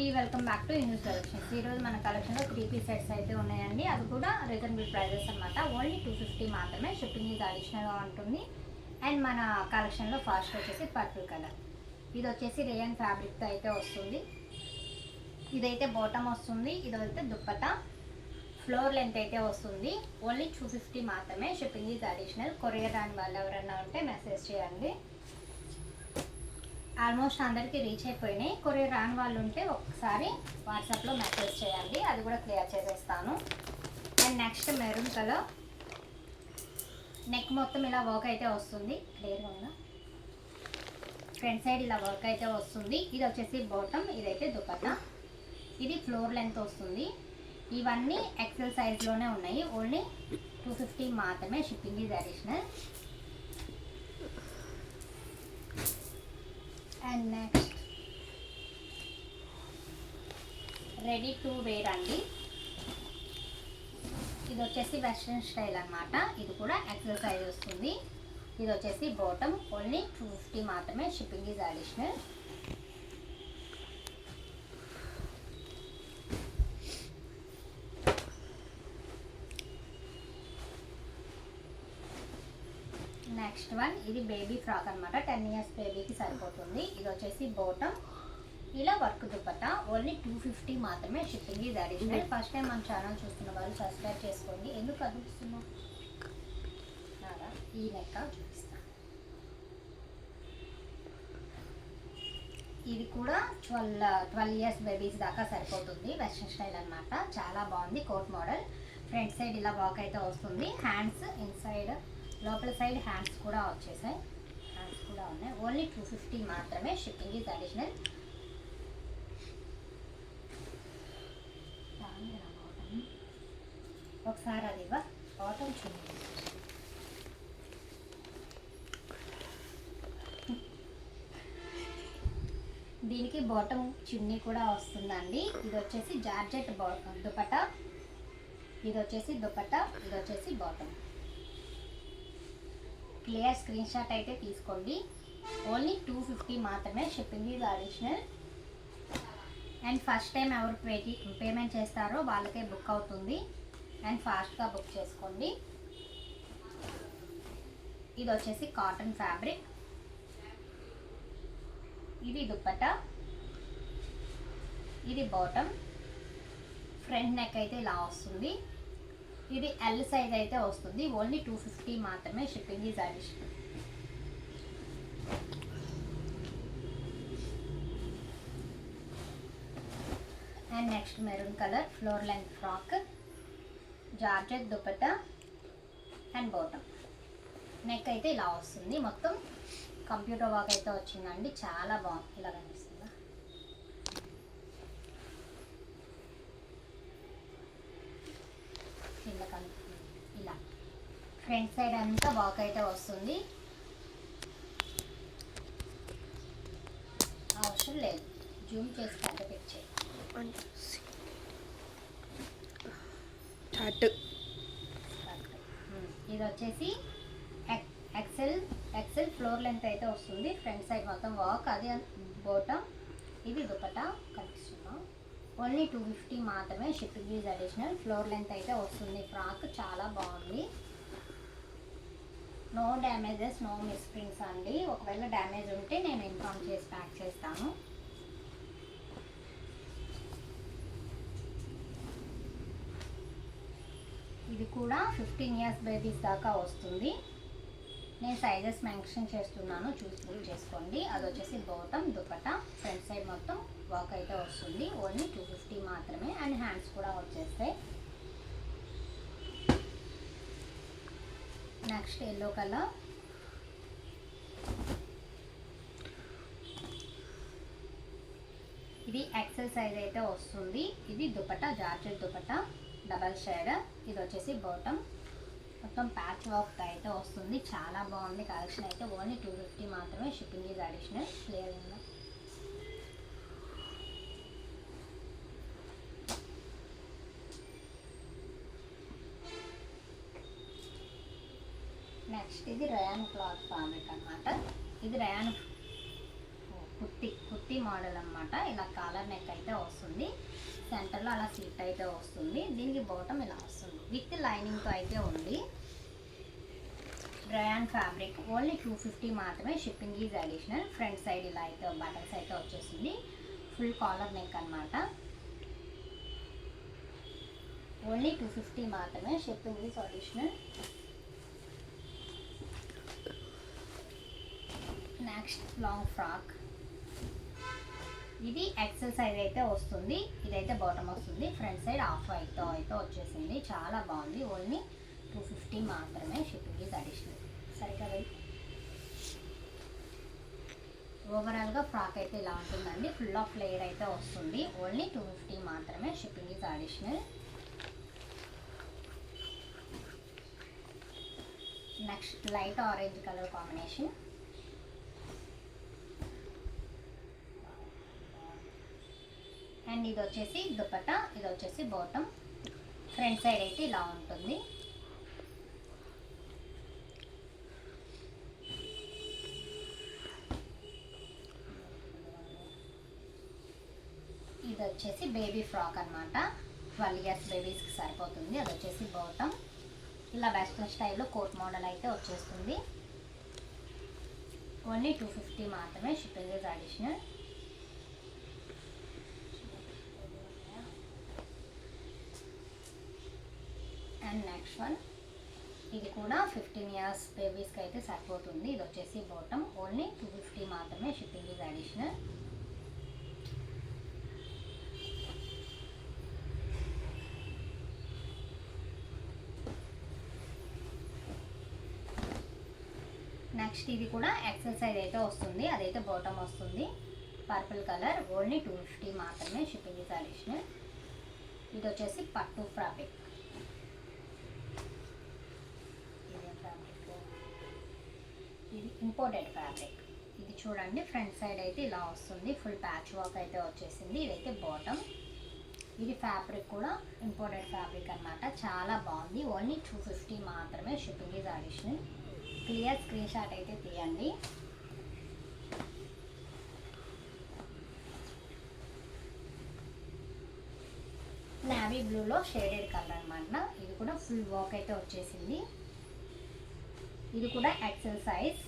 Welcome back to news collections. ఈరోజు మన కలెక్షన్లో త్రీ పీస్ సెట్స్ అయితే ఉన్నాయండి. అవి కూడా రీజనబుల్ ప్రైజెస్ అనమాట ఓన్లీ టూ ఫిఫ్టీ మాత్రమే షిప్పింగ్ ఇది అడిషనల్గా ఉంటుంది. అండ్ మన కలెక్షన్లో ఫాస్ట్ వచ్చేసి పర్పుల్ కలర్. ఇది వచ్చేసి రేయన్ ఫ్యాబ్రిక్తో అయితే వస్తుంది. ఇదైతే బాటమ్ వస్తుంది. ఇది అయితే దుప్పట. ఫ్లోర్ లెంత్ అయితే వస్తుంది. ఓన్లీ టూ ఫిఫ్టీ మాత్రమే షిప్పింగ్ ఇది అడిషనల్. కొరియర్ దాని వాళ్ళు ఎవరైనా ఉంటే మెసేజ్ చేయండి. ఆల్మోస్ట్ అందరికీ రీచ్ అయిపోయినాయి. కొరియర్ రాని వాళ్ళు ఉంటే ఒకసారి వాట్సాప్లో మెసేజ్ చేయండి. అది కూడా క్లియర్ చేసేస్తాను. And next maroon colour. Neck మొత్తం ఇలా వర్క్ అయితే వస్తుంది. క్లియర్గా ఉందా? ఫ్రంట్ సైడ్ ఇలా వర్క్ అయితే వస్తుంది. ఇది వచ్చేసి బాటమ్ ఇదైతే దుపట్టా. ఇది ఫ్లోర్ లెంత్ వస్తుంది. ఇవన్నీ ఎక్సెల్ సైజ్లోనే ఉన్నాయి. ఓన్లీ టూ ఫిఫ్టీ మాత్రమే shipping is additional. And next ready to wear అండి. ఇది వచ్చేసి వెస్ట్రన్ స్టైల్ అనమాట ఇది కూడా ఎక్సెల్ సైజ్ వస్తుంది. ఇది వచ్చేసి బాటమ్ ఓన్లీ టూ ఫిఫ్టీ మాత్రమే shipping is additional next one ఇది బేబీ ఫ్రాక్ అన్నమాట. టెన్ ఇయర్స్ బేబీకి సరిపోతుంది. ఇది వచ్చేసి బాటమ్ ఇలా work dupatta only two fifty మాత్రమే షిప్పింగ్ ఇది అడిషనల్ ఫస్ట్ టైం మన ఛానల్ చూస్తున్న వాళ్ళు సబ్స్క్రైబ్ చేసుకోండి. ఎందుకు కదులుస్తున్నాం ఈ లెక్క చూపిస్తాను ఇది కూడా ట్వెల్వ్ ట్వెల్వ్ ఇయర్స్ బేబీస్ దాకా సరిపోతుంది. వెస్ట్రన్ స్టైల్ అన్నమాట. చాలా బాగుంది. కోట్ మోడల్ ఫ్రంట్ సైడ్ ఇలా వాక్ అయితే వస్తుంది. హ్యాండ్స్ ఇన్సైడ్ లోపల సైడ్ హ్యాండ్స్ కూడా వచ్చేసాయి హ్యాండ్స్ కూడా ఉన్నాయి. ఓన్లీ టూ ఫిఫ్టీ మాత్రమే షిప్పింగ్ ఈజ్ అడిషనల్. ఒకసారి అది ఇవ్వ. బాటమ్ చూడండి దీనికి బాటమ్ చున్నీ కూడా వస్తుందండి. ఇది వచ్చేసి జార్జెట్ దుపట ఇది వచ్చేసి దుపట ఇది వచ్చేసి బాటమ్. క్లియర్ స్క్రీన్ షాట్ అయితే తీసుకోండి. ఓన్లీ టూ ఫిఫ్టీ మాత్రమే షిప్పింగ్ ఇది అడిషనల్ అండ్ ఫస్ట్ టైం ఎవరు పే పేమెంట్ చేస్తారో వాళ్ళకే బుక్ అవుతుంది. అండ్ ఫాస్ట్గా బుక్ చేసుకోండి. ఇది వచ్చేసి కాటన్ ఫ్యాబ్రిక్ ఇది దుప్పట. ఇది బాటమ్ ఫ్రంట్ నెక్ అయితే ఇలా వస్తుంది. ఇది ఎల్ సైజ్ అయితే వస్తుంది. ఓన్లీ టూ ఫిఫ్టీ మాత్రమే shipping is additional and next maroon colour floor length frock georgette dupatta and bottom neck అయితే ఇలా వస్తుంది. మొత్తం కంప్యూటర్ వర్క్ అయితే వచ్చిందండి. చాలా బాగుంది. ఇలాగండి కనిపిస్తుందా కింద కనిపిస్తుంది ఇలా ఫ్రంట్ సైడ్ అంతా వాక్ అయితే వస్తుంది. అవసరం లేదు. జూమ్ చేసి పెద్ద పిక్చర్ చాట్ ఇది వచ్చేసి ఎక్- ఎక్సెల్ ఎక్సెల్ ఫ్లోర్ లెంత్ అయితే వస్తుంది. ఫ్రంట్ సైడ్ మొత్తం వాక్ అది బోటమ్ ఇది దుపట్టా కనిపిస్తున్నాం ఓన్లీ టూ ఫిఫ్టీ మాత్రమే shipping is additional floor length అయితే వస్తుంది. ఫ్రాక్ చాలా బాగుంది. నో డ్యామేజెస్ నో మిస్ప్రింట్స్ అండి. ఒకవేళ డ్యామేజ్ ఉంటే నేను ఇన్ఫామ్ చేసి ప్యాక్ చేస్తాను. ఇది కూడా ఫిఫ్టీన్ ఇయర్స్ బేబీస్ దాకా వస్తుంది. నేను సైజెస్ మెన్షన్ చేస్తున్నాను. చూసి బుక్ చేసుకోండి. అది వచ్చేసి బాటమ్ దుపట ఫ్రంట్ సైడ్ మొత్తం వర్క్ అయితే వస్తుంది. ఓన్లీ టూ ఫిఫ్టీ మాత్రమే. అండ్ హ్యాండ్స్ కూడా వచ్చేస్తాయి. నెక్స్ట్ ఎల్లో కలర్ ఇది ఎక్సెల్ సైజ్ అయితే వస్తుంది. ఇది dupatta georgette dupatta double shade ఇది వచ్చేసి బాటమ్ మొత్తం ప్యాచ్ వర్క్ అయితే వస్తుంది. చాలా బాగుంది. కలెక్షన్ అయితే ఓన్లీ టూ ఫిఫ్టీ మాత్రమే షిప్పింగ్ ఈజ్ అడిషనల్ క్లియర్ ఉందా నెక్స్ట్ ఇది రయాన్ క్లాత్ ఫ్యాబ్రిక్ అన్నమాట. ఇది రయాన్ కుర్తి కుర్తి మోడల్ అన్నమాట. ఇలా కాలర్ నెక్ అయితే వస్తుంది. సెంటర్లో అలా సీట్ అయితే వస్తుంది. దీనికి బాటమ్ ఇలా వస్తుంది. విత్ లైనింగ్తో అయితే ఉంది. Rayon fabric only two fifty మాత్రమే shipping is additional front side ఇలా అయితే బటన్స్ అయితే వచ్చేసింది. ఫుల్ కాలర్ నెక్ అన్నమాట. ఓన్లీ టూ ఫిఫ్టీ మాత్రమే shipping is additional next long frock ఇది ఎక్సెల్ సైజ్ అయితే వస్తుంది. ఇదైతే బాటమ్ వస్తుంది. ఫ్రంట్ సైడ్ హాఫ్ వైట్తో అయితే వచ్చేసింది. చాలా బాగుంది. ఓన్లీ టూ ఫిఫ్టీ మాత్రమే షిప్పింగ్ ఈజ్ అడిషనల్ సరిగ్గా వెయిట్ ఓవరాల్గా ఫ్రాక్ అయితే ఇలా ఉంటుందండి. ఫుల్ ఆఫ్ లేయర్ అయితే వస్తుంది. ఓన్లీ టూ ఫిఫ్టీ మాత్రమే shipping is additional next light orange colour combination and ఇది వచ్చేసి దుపట్టా ఇది వచ్చేసి బాటమ్. ఫ్రంట్ సైడ్ అయితే ఇలా ఉంటుంది. ఇది వచ్చేసి బేబీ ఫ్రాక్ అన్నమాట. ట్వెల్వ్ ఇయర్స్ బేబీస్కి సరిపోతుంది. అది వచ్చేసి బాటమ్. ఇలా వెస్ట్రన్ స్టైల్లో కోట్ మోడల్ అయితే వచ్చేస్తుంది. ఓన్లీ టూ ఫిఫ్టీ మాత్రమే shipping is additional. And next one ఇది కూడా ఫిఫ్టీన్ ఇయర్స్ బేబీస్కి అయితే సరిపోతుంది. ఇది వచ్చేసి బాటమ్ ఓన్లీ టూ ఫిఫ్టీ మాత్రమే షిప్పింగ్ ఇస్ అడిషనల్ నెక్స్ట్ ఇది కూడా ఎక్సర్సైజ్ అయితే వస్తుంది. అదైతే బాటమ్ వస్తుంది. Purple colour only two fifty మాత్రమే షిప్పింగ్ ఇస్ అడిషనల్ ఇది వచ్చేసి పట్టు ఫ్రాబ్రిక్ ఇదే ఫ్యాబ్రిక్ ఇది ఇంపోర్టెడ్ ఫ్యాబ్రిక్. ఇది చూడండి ఫ్రంట్ సైడ్ అయితే ఇలా వస్తుంది. ఫుల్ ప్యాచ్ వర్క్ అయితే వచ్చేసింది. ఇదైతే బాటమ్. ఇది ఫ్యాబ్రిక్ కూడా ఇంపోర్టెడ్ ఫ్యాబ్రిక్ అన్నమాట. చాలా బాగుంది. ఓన్లీ టూ ఫిఫ్టీ మాత్రమే shipping is additional. Clear screen shot అయితే తీయండి. నావీ బ్లూలో షేడెడ్ కలర్ అనమాట ఇది కూడా ఫుల్ వర్క్ అయితే వచ్చేసింది. ఇది కూడా ఎక్సెల్ సైజ్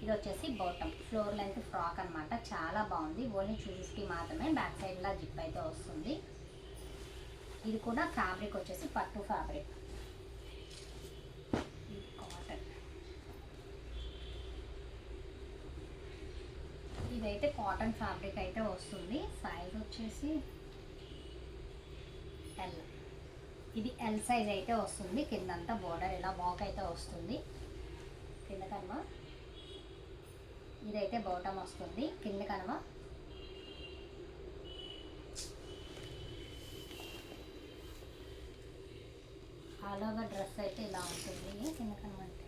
ఇది వచ్చేసి బాటమ్ ఫ్లోర్ లెంత్ ఫ్రాక్ అన్నమాట. చాలా బాగుంది. ఓన్లీ టూ ఫిఫ్టీ మాత్రమే. బ్యాక్ సైడ్లా జిప్ అయితే వస్తుంది. ఇది కూడా ఫ్యాబ్రిక్ వచ్చేసి పట్టు ఫ్యాబ్రిక్ ఇది కాటన్ ఇదైతే కాటన్ ఫ్యాబ్రిక్ అయితే వస్తుంది. సైజ్ వచ్చేసి ఎల్ ఇది ఎల్ సైజ్ అయితే వస్తుంది. కిందంతా బోర్డర్ ఇలా వాక్ అయితే వస్తుంది. కింద కనుమ. ఇదైతే బాటమ్ వస్తుంది. కింద కనుమ. ఆల్ ఓవర్ డ్రెస్ అయితే ఇలా ఉంటుంది. కింద కనుమ అంటే?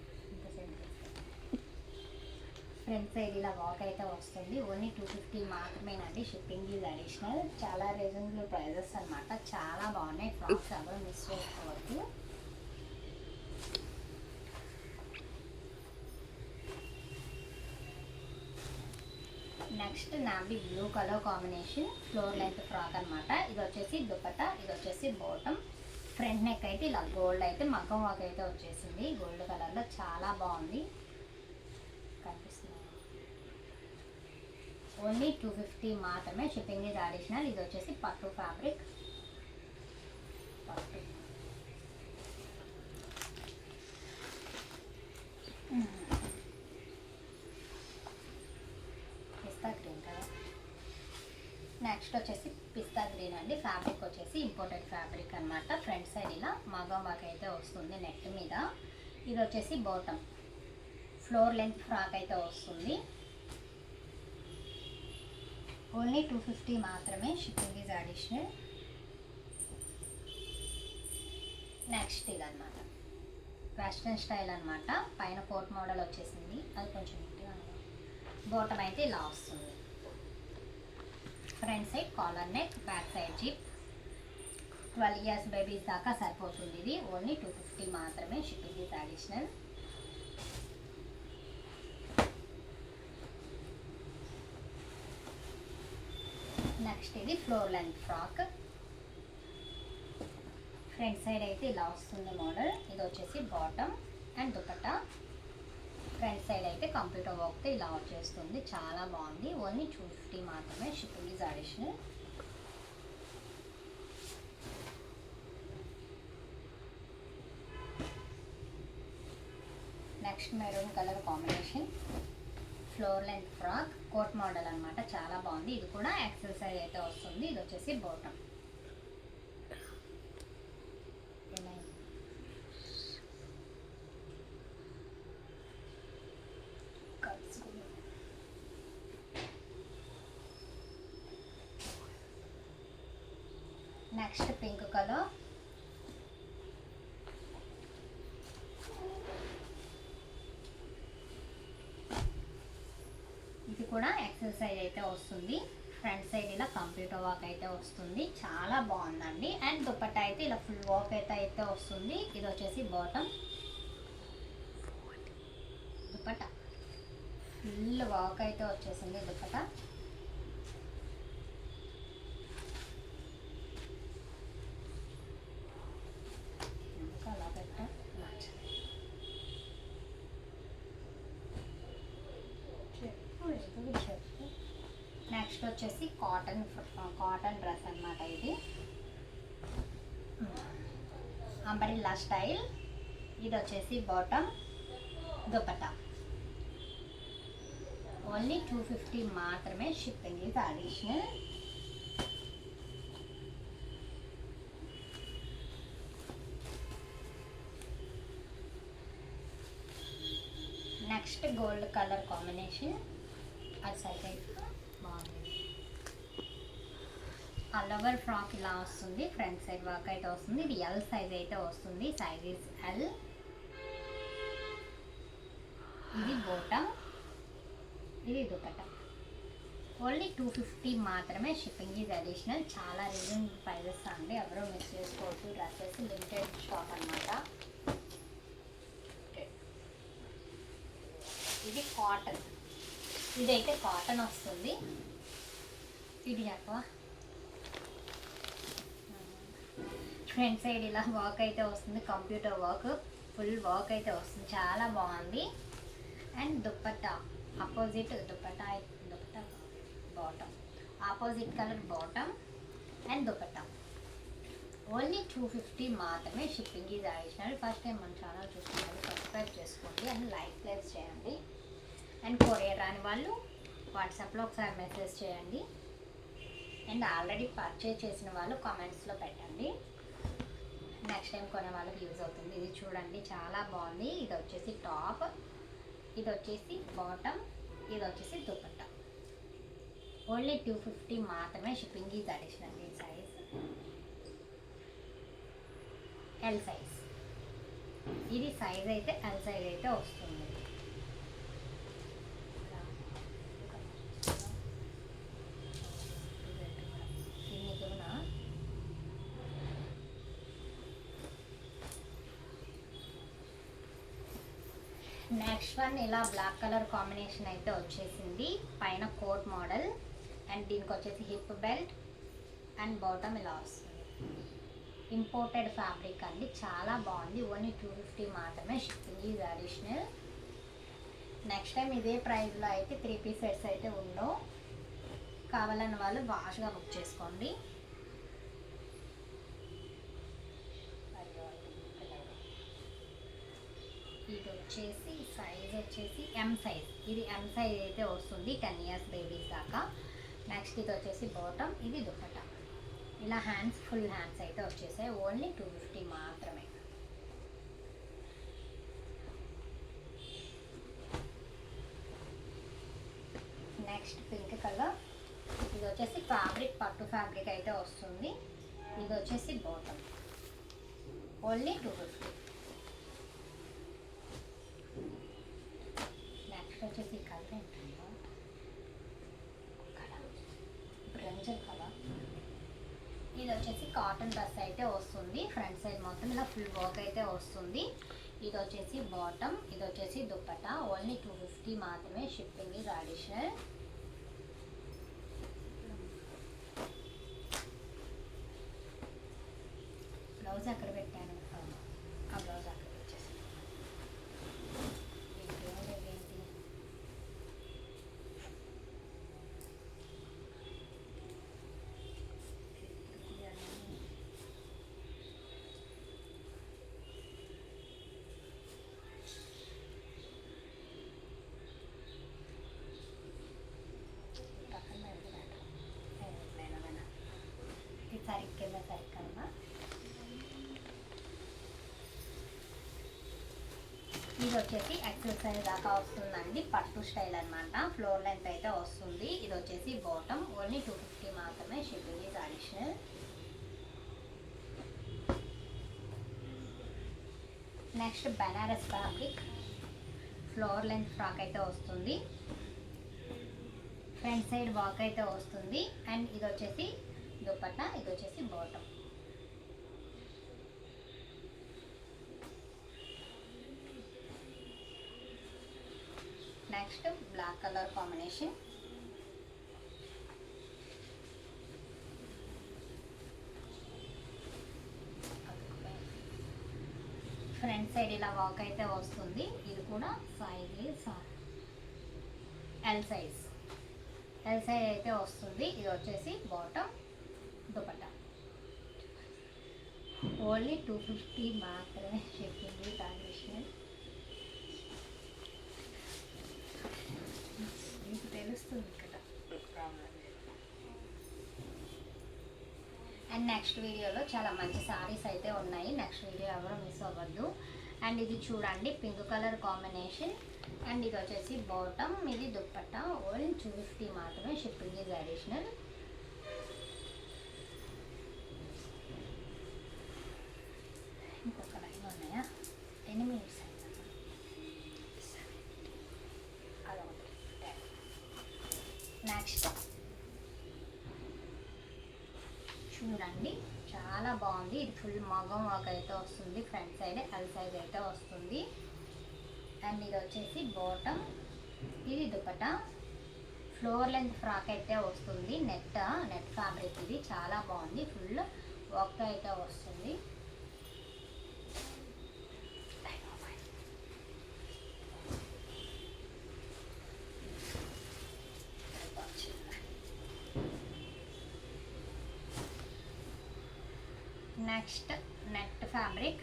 ఫ్రంట్ సైడ్ ఇలా వాక్ అయితే వస్తుంది. ఓన్లీ టూ ఫిఫ్టీ మాత్రమేనండి. షిప్పింగ్ ఈజ్ అడిషనల్ చాలా రీజనబుల్ ప్రైజెస్ అన్నమాట. చాలా బాగున్నాయి. ఫ్రాక్స్ ఎవరు మిస్ చేసుకోవద్దు. Next navy blue colour combination floor length frock అనమాట ఇది వచ్చేసి దుపట్టా ఇది వచ్చేసి బాటమ్. ఫ్రంట్ నెక్ అయితే ఇలా గోల్డ్ అయితే మగ్గం వాక్ అయితే వచ్చేసింది. గోల్డ్ కలర్లో చాలా బాగుంది. కనిపిస్తుంది. ఓన్లీ టూ ఫిఫ్టీ మాత్రమే షిప్పింగ్ ఇది అడిషనల్. ఇది వచ్చేసి పట్టు ఫ్యాబ్రిక్. పట్టు. నెక్స్ట్ వచ్చేసి పిస్తా గ్రీన్ అండి. ఫ్యాబ్రిక్ వచ్చేసి ఇంపోర్టెడ్ ఫ్యాబ్రిక్ అన్నమాట. ఫ్రంట్ సైడ్ ఇలా మగం వాక్ అయితే వస్తుంది నెక్ మీద. ఇది వచ్చేసి బాటమ్. ఫ్లోర్ లెంత్ ఫ్రాక్ అయితే వస్తుంది. ఓన్లీ టూ ఫిఫ్టీ మాత్రమే షిప్పింగ్ ఈజ్ అడిషనల్. నెక్స్ట్ ఇది అనమాట వెస్ట్రన్ స్టైల్ అనమాట పైన కోట్ మోడల్ వచ్చేసింది. అది కొంచెం బాటమ్ అయితే ఇలా వస్తుంది. Front side collar neck back side zip twelve years babies దాకా సరిపోతుంది ఇది. ఓన్లీ టూ ఫిఫ్టీ మాత్రమే షిప్పింగ్ ఇస్ అడిషనల్ నెక్స్ట్ ఇది floor length frock front side అయితే ఇలా వస్తుంది మోడల్ ఇది వచ్చేసి bottom and dupatta front side అయితే కంప్యూటర్ వర్క్తో ఇలా వచ్చేస్తుంది చాలా బాగుంది. ఓన్లీ టూ ఫిఫ్టీ మాత్రమే shipping is additional. Next maroon colour combination. Floor length frock. Coat model అన్నమాట. చాలా బాగుంది. ఇది కూడా ఎక్సెల్ సైజ్ అయితే వస్తుంది. ఇది వచ్చేసి బోటం నెక్స్ట్ పింక్ కలర్. ఇది కూడా ఎక్సర్సైజ్ అయితే వస్తుంది. ఫ్రంట్ సైడ్ ఇలా కంప్యూటర్ వర్క్ అయితే వస్తుంది. చాలా బాగుందండి. అండ్ దుప్పట్ట అయితే ఇలా ఫుల్ వర్క్ అయితే అయితే వస్తుంది. ఇది వచ్చేసి బాటమ్. దుప్పట ఫుల్ వర్క్ అయితే వచ్చేసింది దుప్పట ఎందుకు అలా పెట్టా చెప్పు ఎందుకు చెప్పు నెక్స్ట్ వచ్చేసి కాటన్ కాటన్ డ్రెస్ అన్నమాట ఇది. Umbrella style. ఇది వచ్చేసి bottom dupatta only two fifty మాత్రమే షిప్పింగ్. ఇది additional. Next gold colour combination. అది సైడ్ అయితే బాగుంది అల్లవర్ ఫ్రాక్ ఇలా వస్తుంది ఫ్రంట్ సైడ్ వర్క్ అయితే వస్తుంది ఇది ఎల్ సైజ్ అయితే వస్తుంది సైజ్ ఇస్ ఎల్ ఇది బోటం ఇది దుపట్టం. ఓన్లీ టూ ఫిఫ్టీ మాత్రమే షిప్పింగ్ ఈజ్ అడిషనల్ చాలా రీజనబుల్ ప్రైజెస్ అండి. ఎవరో మిస్ చేసుకోవచ్చు డ్రెస్సెస్ లిమిటెడ్ షాప్ అనమాట ఇది కాటన్ ఇదైతే కాటన్ వస్తుంది. ఇది చెప్పవా ఫ్రంట్ సైడ్ ఇలా వర్క్ అయితే వస్తుంది కంప్యూటర్ వర్క్ ఫుల్ వర్క్ అయితే వస్తుంది. చాలా బాగుంది. And dupatta opposite dupatta dupatta bottom opposite colour bottom and dupatta. Only two fifty మాత్రమే షిప్పింగ్ ఇది అడిషనల్ ఫస్ట్ టైం మన ఛానల్ చూసుకుంటే సబ్స్క్రైబ్ చేసుకోండి అండ్ లైక్ ప్లేస్ చేయండి. అండ్ కొరియర్ రాని వాళ్ళు వాట్సాప్లో ఒకసారి మెసేజ్ చేయండి. అండ్ ఆల్రెడీ పర్చేజ్ చేసిన వాళ్ళు కామెంట్స్లో పెట్టండి. నెక్స్ట్ టైం కొనే వాళ్ళకి యూజ్ అవుతుంది. ఇది చూడండి చాలా బాగుంది. ఇది వచ్చేసి టాప్. ఇది వచ్చేసి బాటమ్. ఇది వచ్చేసి దుపట్టా. ఓన్లీ టూ ఫిఫ్టీ మాత్రమే షిప్పింగ్ ఈజ్ అడిషనల్ ఈ సైజ్. ఎల్ సైజ్ ఇది సైజ్ అయితే ఎల్ సైజ్ అయితే వస్తుంది ఇది నీకేమన్నా నెక్స్ట్ వన్ ఇలా బ్లాక్ కలర్ కాంబినేషన్ అయితే వచ్చేసింది. పైన కోట్ మోడల్ అండ్ దీనికి వచ్చేసి హిప్ బెల్ట్ అండ్ బాటమ్ ఇలా వస్తుంది ఇంపోర్టెడ్ ఫ్యాబ్రిక్ అండి. చాలా బాగుంది. ఓన్లీ టూ ఫిఫ్టీ మాత్రమే shipping is additional next time ఇదే ప్రైస్లో అయితే త్రీ పీస్ సెట్స్ అయితే ఉండవు కావాలని వాళ్ళు వాష్గా బుక్ చేసుకోండి. ఇది వచ్చేసి వచ్చేసి ఎం సైజ్ ఇది ఎం సైజ్ అయితే వస్తుంది టెన్ ఇయర్స్ బేబీస్ దాకా. నెక్స్ట్ ఇది వచ్చేసి బాటమ్ ఇది దుపట్టా. ఇలా హ్యాండ్స్ ఫుల్ హ్యాండ్స్ అయితే వచ్చేసాయి. ఓన్లీ టూ ఫిఫ్టీ మాత్రమే. నెక్స్ట్ పింక్ కలర్ ఇది వచ్చేసి ఫ్యాబ్రిక్ పట్టు ఫ్యాబ్రిక్ అయితే వస్తుంది. ఇది వచ్చేసి బాటమ్ ఓన్లీ టూ ఫిఫ్టీ వచ్చేసి కలర్ కలర్ కలర్ ఇది వచ్చేసి కాటన్ డ్రెస్ అయితే వస్తుంది. ఫ్రంట్ సైడ్ మొత్తం ఇలా ఫుల్ వర్క్ అయితే వస్తుంది. ఇది వచ్చేసి బాటమ్ ఇది వచ్చేసి దుప్పట. ఓన్లీ టూ ఫిఫ్టీ మాత్రమే షిప్పింగ్ ఇది బ్లౌజ్ అక్కడ పెట్టి ఇది వచ్చేసి ఎక్సర్సైజ్ దాకా వస్తుందండి. పట్టు స్టైల్ అన్నమాట. ఫ్లోర్ లెంత్ అయితే వస్తుంది. ఇది వచ్చేసి బాటమ్. ఓన్లీ టూ ఫిఫ్టీ మాత్రమే shipping is additional. Next Banaras fabric. Floor length frock అయితే వస్తుంది. ఫ్రంట్ సైడ్ వాక్ అయితే వస్తుంది. అండ్ ఇది వచ్చేసి దుపట్టా. ఇది వచ్చేసి bottom. Next black colour combination front side ఇలా వాక్ అయితే వస్తుంది. ఇది కూడా size L size L size అయితే వస్తుంది. ఇది వచ్చేసి bottom dupatta. Only two fifty మాత్రమే చెప్పింది ట్రాన్సాక్షన్ తెలుస్తుంది ఇక్కడ. అండ్ నెక్స్ట్ వీడియోలో చాలా మంచి సారీస్ అయితే ఉన్నాయి. నెక్స్ట్ వీడియో ఎవరు మిస్ అవ్వద్దు. అండ్ ఇది చూడండి పింక్ కలర్ కాంబినేషన్ అండ్ ఇది వచ్చేసి బాటమ్ ఇది దుప్పట్ట ఓన్లీ టూ ఫిఫ్టీ మాత్రమే షిప్పింగ్ ఈజ్ అడిషనల్ ఇంకొక లైన్ ఉన్నాయా ఎన్ని మినిట్స్ అయిందమ్మా అదొకటి నెక్స్ట్ చూడండి చాలా బాగుంది ఇది ఫుల్ మగం వాక్ అయితే వస్తుంది ఫ్రంట్ సైడ్ ఎల్ సైజ్ అయితే వస్తుంది. అండ్ ఇది వచ్చేసి బాటమ్ ఇది దుపట ఫ్లోర్ లెంత్ ఫ్రాక్ అయితే వస్తుంది నెట్ నెట్ ఫ్యాబ్రిక్ ఇది చాలా బాగుంది ఫుల్ వర్క్ అయితే వస్తుంది next net fabric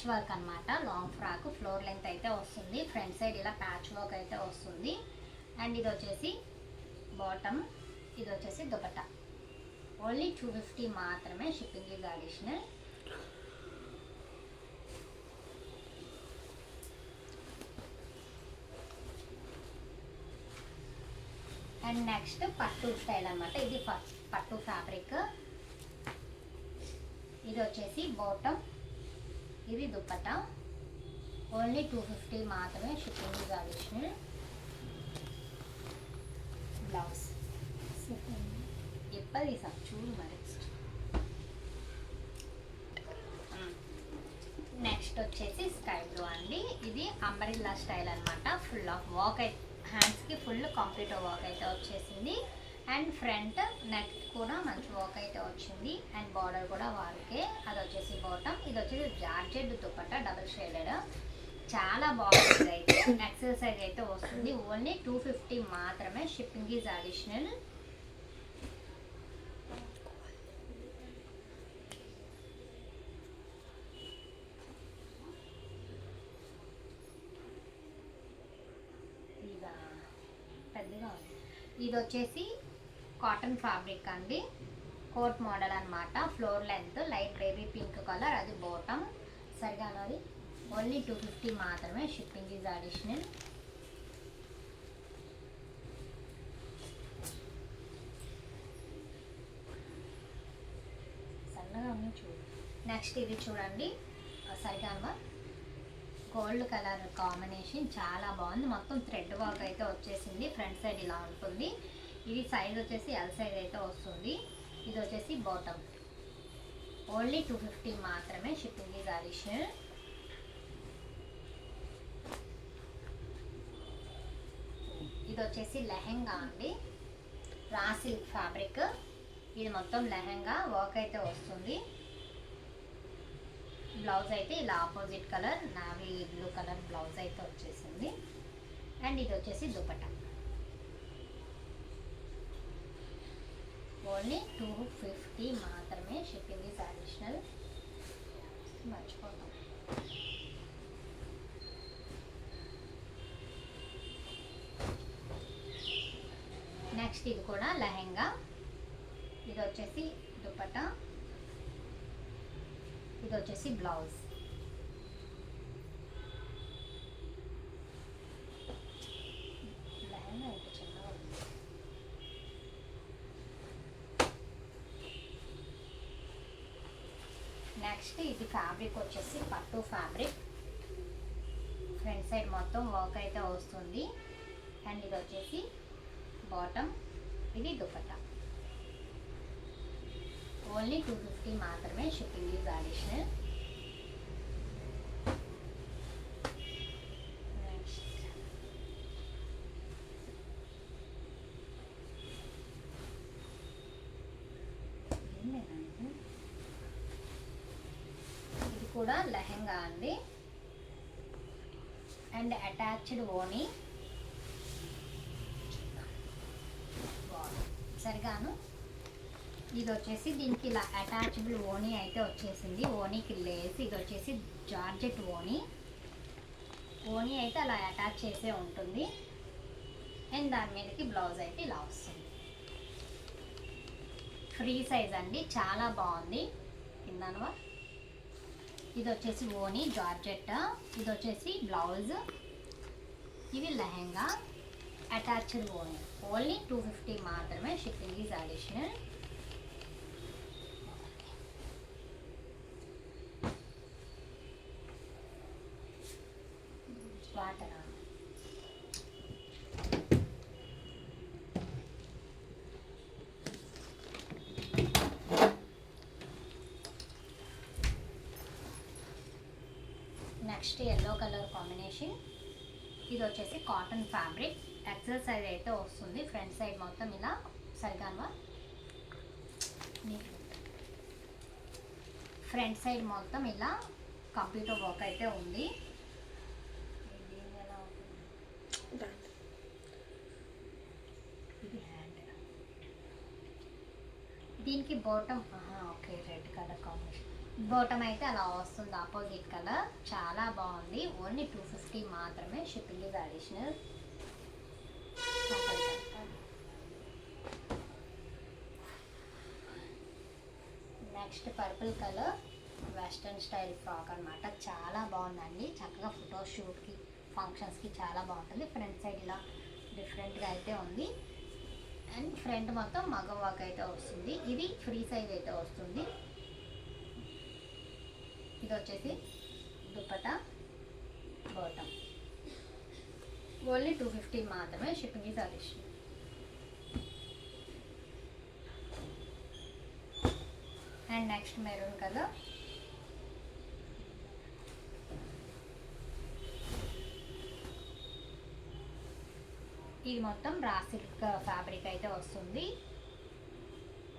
patch work అన్నమాట. లాంగ్ ఫ్రాక్ ఫ్లోర్ లెంత్ అయితే వస్తుంది. ఫ్రంట్ సైడ్ ఇలా ప్యాచ్ వర్క్ అయితే వస్తుంది. అండ్ ఇది వచ్చేసి బాటమ్ ఇది వచ్చేసి దుపట్టా. ఓన్లీ టూ ఫిఫ్టీ మాత్రమే shipping is additional and next పట్టు స్టైల్ అన్నమాట. ఇది పట్టు ఫ్యాబ్రిక్ ఇది వచ్చేసి బాటమ్ ఇది దుప్పట. ఓన్లీ టూ ఫిఫ్టీ మాత్రమే షిప్పింగ్ ఇస్ అడిషనల్ బ్లౌజ్ ఎప్పది తీసా? చూడు మరి. Hmm. నెక్స్ట్ వచ్చేసి స్కై బ్లూ అండి. ఇది అంబరిల్లా స్టైల్ అన్నమాట. ఫుల్ ఆఫ్ వాక్ అయితే హ్యాండ్స్కి ఫుల్ కంప్లీట్ వాక్ అయితే వచ్చేసింది. అండ్ ఫ్రంట్ నెక్ కూడా మంచి వర్క్ అయితే వచ్చింది. అండ్ బార్డర్ కూడా వారికే అది వచ్చేసి బాటమ్ ఇది వచ్చేసి జార్జెడ్ దుపట్టా డబుల్ షేడెడ్ చాలా బాగుంటుంది అయితే. ఎక్సర్సైజ్ అయితే వస్తుంది. ఓన్లీ టూ ఫిఫ్టీ మాత్రమే. షిప్పింగ్ ఈజ్ అడిషనల్ పెద్దగా ఉంది. ఇది వచ్చేసి కాటన్ ఫ్యాబ్రిక్ అండి. కోట్ మోడల్ అనమాట floor length light baby pink colour అది బాటమ్. సరిగా అది ఓన్లీ టూ ఫిఫ్టీ మాత్రమే షిప్పింగ్ ఈజ్ అడిషనల్. సన్నగా ఉంది చూడు. నెక్స్ట్ ఇది చూడండి. సరిగా గోల్డ్ కలర్ కాంబినేషన్ చాలా బాగుంది. మొత్తం థ్రెడ్ వర్క్ అయితే వచ్చేసింది. ఫ్రంట్ సైడ్ ఇలా ఉంటుంది. ఇది సైజ్ వచ్చేసి ఎల్ సైజ్ అయితే వస్తుంది. ఇది వచ్చేసి బాటమ్ ఓన్లీ టూ ఫిఫ్టీ మాత్రమే షిప్పింగ్ ఈజ్ అడిషనల్ ఇది వచ్చేసి లెహెంగా అండి. రా సిల్క్ ఫ్యాబ్రిక్ ఇది మొత్తం లెహెంగా వర్క్ అయితే వస్తుంది. బ్లౌజ్ అయితే ఇలా opposite colour navy blue colour blouse అయితే వచ్చేసింది. అండ్ ఇది వచ్చేసి దుపట్టా. ఓన్లీ టూ ఫిఫ్టీ మాత్రమే షిప్పింగ్ ఈజ్ అడిషనల్. మర్చిపోతాం. నెక్స్ట్ ఇది కూడా లెహెంగా. ఇది వచ్చేసి దుపట్టా. ఇది వచ్చేసి బ్లౌజ్ లెహంగా ఇంత చిన్నగా ఉంది. నెక్స్ట్ ఇది ఫ్యాబ్రిక్ వచ్చేసి పట్టు ఫ్యాబ్రిక్ ఫ్రంట్ సైడ్ మొత్తం వర్క్ అయితే వస్తుంది. అండ్ ఇది వచ్చేసి బాటమ్ ఇది దుపట్టా. ఓన్లీ టూ ఫిఫ్టీ మాత్రమే షిప్పింగ్ ఈజ్ అడిషనల్ ఇది కూడా లెహెంగా అండి. అండ్ అటాచ్డ్ ఓనీ. సరిగాను. ఇది వచ్చేసి దీనికి ఇలా అటాచబుల్ ఓనీ అయితే వచ్చేసింది. ఓనీకి లేస్ ఇది వచ్చేసి జార్జెట్ ఓనీ. ఓనీ అయితే అలా అటాచ్ చేసే ఉంటుంది. అండ్ దాని మీదకి బ్లౌజ్ అయితే ఇలా వస్తుంది. ఫ్రీ సైజ్ అండి. చాలా బాగుంది. కిందనవా ఇది వచ్చేసి ఓని జార్జెట్ ఇది వచ్చేసి బ్లౌజ్ ఇది లెహెంగా అటాచ్డ్ ఓని. ఓన్లీ టూ ఫిఫ్టీ మాత్రమే shipping is additional. Next yellow colour combination ఇది వచ్చేసి కాటన్ ఫ్యాబ్రిక్ ఎక్సెల్ సైజ్ అయితే వస్తుంది. ఫ్రంట్ సైడ్ మొత్తం ఇలా సరిగానవా? ఫ్రంట్ సైడ్ మొత్తం ఇలా కంప్యూటర్ వర్క్ అయితే ఉంది. హ్యాండ్ దీనికి bottom okay red colour combination bottom అయితే అలా వస్తుంది ఆపోజిట్ కలర్ చాలా బాగుంది. ఓన్లీ టూ ఫిఫ్టీ మాత్రమే shipping is additional. Next purple colour western style frock అన్నమాట. చాలా బాగుందండి. చక్కగా ఫోటో షూట్కి ఫంక్షన్స్కి చాలా బాగుంటుంది. ఫ్రంట్ సైడ్ ఇలా డిఫరెంట్గా అయితే ఉంది. అండ్ ఫ్రంట్ మొత్తం మగ వర్క్ అయితే వస్తుంది. ఇది ఫ్రీ సైజ్ అయితే వస్తుంది. ఇది వచ్చేసి dupatta bottom only two fifty మాత్రమే shipping is additional and next maroon colour ఇది మొత్తం రా సిల్క్ ఫ్యాబ్రిక్ అయితే వస్తుంది.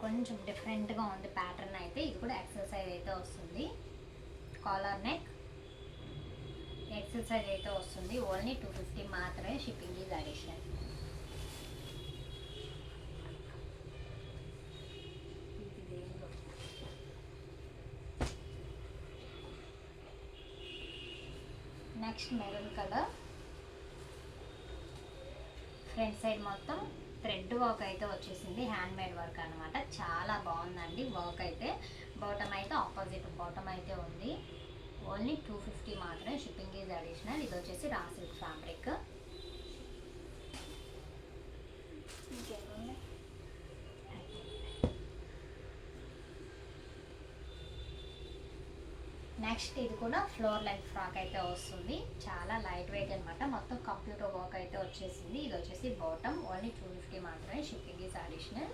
కొంచెం డిఫరెంట్గా ఉంది ప్యాటర్న్ అయితే ఇది కూడా ఎక్సర్సైజ్ అయితే వస్తుంది. కాలర్ నెక్ ఎక్సర్సైజ్ అయితే వస్తుంది. ఓన్లీ టూ ఫిఫ్టీ మాత్రమే shipping is additional next maroon colour front side మొత్తం థ్రెడ్ వర్క్ అయితే వచ్చేసింది. హ్యాండ్ మేడ్ వర్క్ అనమాట చాలా బాగుందండి. వర్క్ అయితే బాటమ్ అయితే ఆపోజిట్ బాటమ్ అయితే ఉంది. ఓన్లీ టూ ఫిఫ్టీ మాత్రమే షిప్పింగ్ ఈజ్ అడిషనల్. ఇది వచ్చేసి రా సిల్క్ ఫ్యాబ్రిక్. నెక్స్ట్ ఇది కూడా ఫ్లోర్ లెంత్ ఫ్రాక్ అయితే వస్తుంది. చాలా లైట్ వెయిట్ అనమాట మొత్తం కంప్యూటర్ వర్క్ అయితే వచ్చేసింది. ఇది వచ్చేసి బాటమ్. ఓన్లీ టూ ఫిఫ్టీ మాత్రమే షిప్పింగ్ ఈజ్ అడిషనల్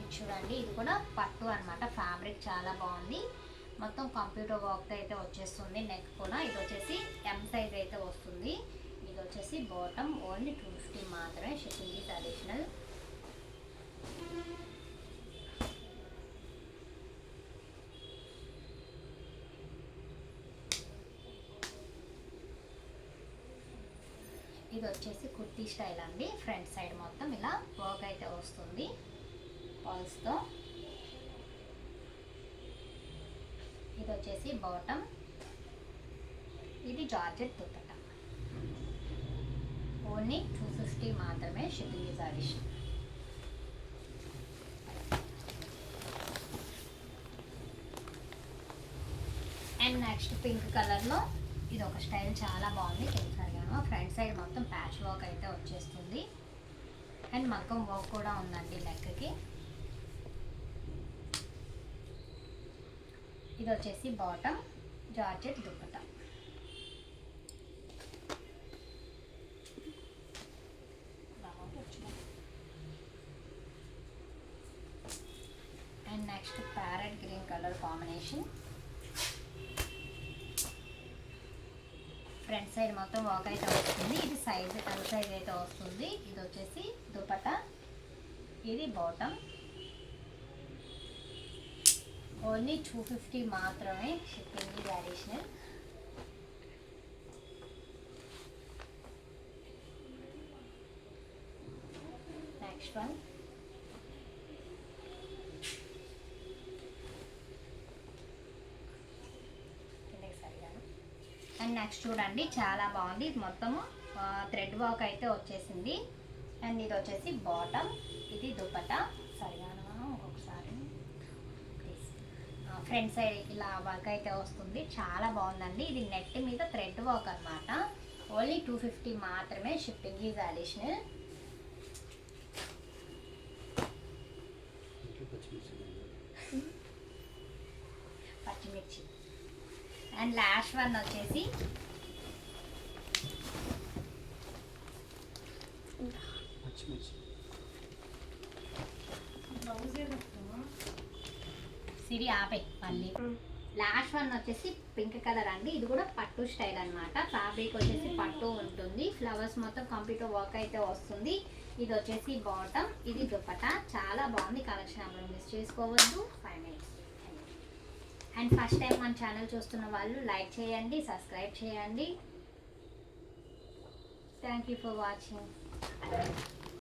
ఇది చూడండి. ఇది కూడా పట్టు అనమాట ఫ్యాబ్రిక్ చాలా బాగుంది. మొత్తం కంప్యూటర్ వర్క్ అయితే వచ్చేస్తుంది. నెక్ కూడా. ఇది వచ్చేసి ఎం సైజ్ అయితే వస్తుంది. ఇది వచ్చేసి బాటమ్ ఓన్లీ టూ ఫిఫ్టీ మాత్రమే. షిప్పింగ్ ఈజ్ అడిషనల్ ఇది వచ్చేసి కుర్తీ స్టైల్ అండి. ఫ్రంట్ సైడ్ మొత్తం ఇలా వర్క్ అయితే వస్తుంది. ఫాల్స్తో ఇది వచ్చేసి బాటమ్. ఇది georgette dupatta. Only two fifty మాత్రమే shipping is addition and next pink కలర్లో ఇది ఒక స్టైల్ చాలా బాగుంది. పింక్ ఫ్రంట్ సైడ్ మొత్తం ప్యాచ్ వర్క్ అయితే వచ్చేస్తుంది. అండ్ మగ్గం వర్క్ కూడా ఉందండి లెక్కకి ఇది వచ్చేసి bottom georgette dupatta. And next parrot green colour combination front side మొత్తం వాక్ అయితే వస్తుంది. ఇది సైజ్ ఎల్ సైజ్ అయితే వస్తుంది. ఇది వచ్చేసి దుపట ఇది బాటమ్ ఓన్లీ టూ ఫిఫ్టీ మాత్రమే shipping additional next one and next చూడండి చాలా బాగుంది. ఇది మొత్తము థ్రెడ్ వర్క్ అయితే వచ్చేసింది. అండ్ ఇది వచ్చేసి బాటమ్ ఇది దుపట సరిగాను ఒకసారి ఫ్రంట్ సైడ్ ఇలా వర్క్ అయితే వస్తుంది. చాలా బాగుందండి. ఇది నెట్ మీద థ్రెడ్ వర్క్ అన్నమాట. ఓన్లీ టూ ఫిఫ్టీ మాత్రమే షిప్పింగ్ ఈజ్ అడిషనల్ పచ్చిమిర్చి అండ్ లాస్ట్ వన్ వచ్చేసి పచ్చిమిర్చి. సిరి ఆపే మళ్ళీ లాస్ట్ వన్ వచ్చేసి పింక్ కలర్ అండి. ఇది కూడా పట్టు స్టైల్ అన్నమాట. ఫ్యాబ్రిక్ వచ్చేసి పట్టు ఉంటుంది. ఫ్లవర్స్ మొత్తం కంప్యూటర్ వర్క్ అయితే వస్తుంది. ఇది వచ్చేసి బాటమ్. ఇది దుపట చాలా బాగుంది కలెక్షన్. అప్పుడు మిస్ చేసుకోవద్దు. Five minutes and first time మన ఛానల్ చూస్తున్న వాళ్ళు లైక్ చేయండి సబ్స్క్రైబ్ చేయండి. Thank you for watching